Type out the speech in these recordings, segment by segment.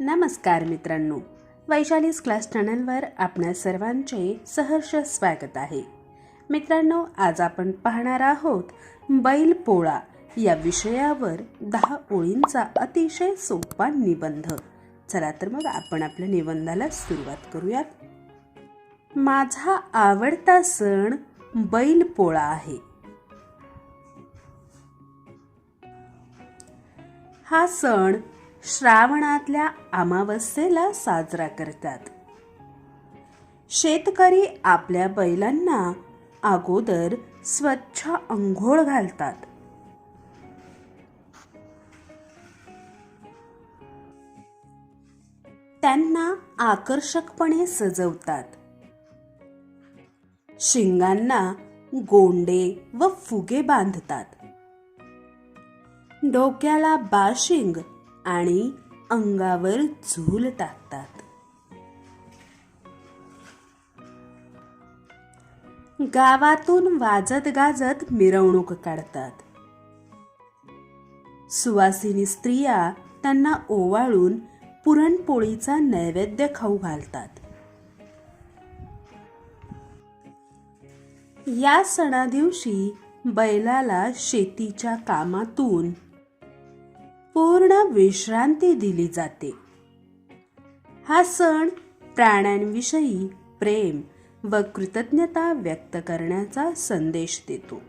नमस्कार मित्रांनो. वैशालीज क्लास चॅनलवर आपल्या सर्वांचे सहर्ष स्वागत आहे. मित्रांनो आज आपण पाहणार आहोत बैल पोळा या विषयावर दहा ओळींचा अतिशय सोपा निबंध. चला तर मग आपण आपल्या निबंधाला सुरुवात करूयात. माझा आवडता सण बैल पोळा आहे. हा सण श्रावणातल्या अमावस्येला साजरा करतात. शेतकरी आपल्या बैलांना अगोदर स्वच्छ अंघोळ घालतात. त्यांना आकर्षकपणे सजवतात. शिंगांना गोंडे व फुगे बांधतात. डोक्याला बाशिंग आणि अंगावर झूल टाकतात. गावातून वाजत गाजत मिरवणूक काढतात. सुवासिनी स्त्रिया त्यांना ओवाळून पुरणपोळीचा नैवेद्य खाऊ घालतात. या सणादिवशी बैलाला शेतीच्या कामातून पूर्ण विश्रांती दिली जाते. हा सण प्राण्यांविषयी प्रेम व कृतज्ञता व्यक्त करण्याचा संदेश देतो.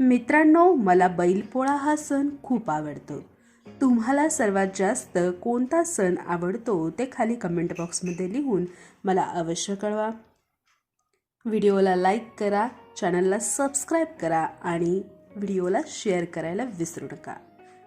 मित्रांनो मला बैलपोळा हा सण खूप आवडतो. तुम्हाला सर्वात जास्त कोणता सण आवडतो ते खाली कमेंट बॉक्समध्ये लिहून मला अवश्य कळवा. व्हिडिओला लाईक करा चॅनलला सबस्क्राईब करा आणि व्हिडिओला शेअर करायला विसरू नका.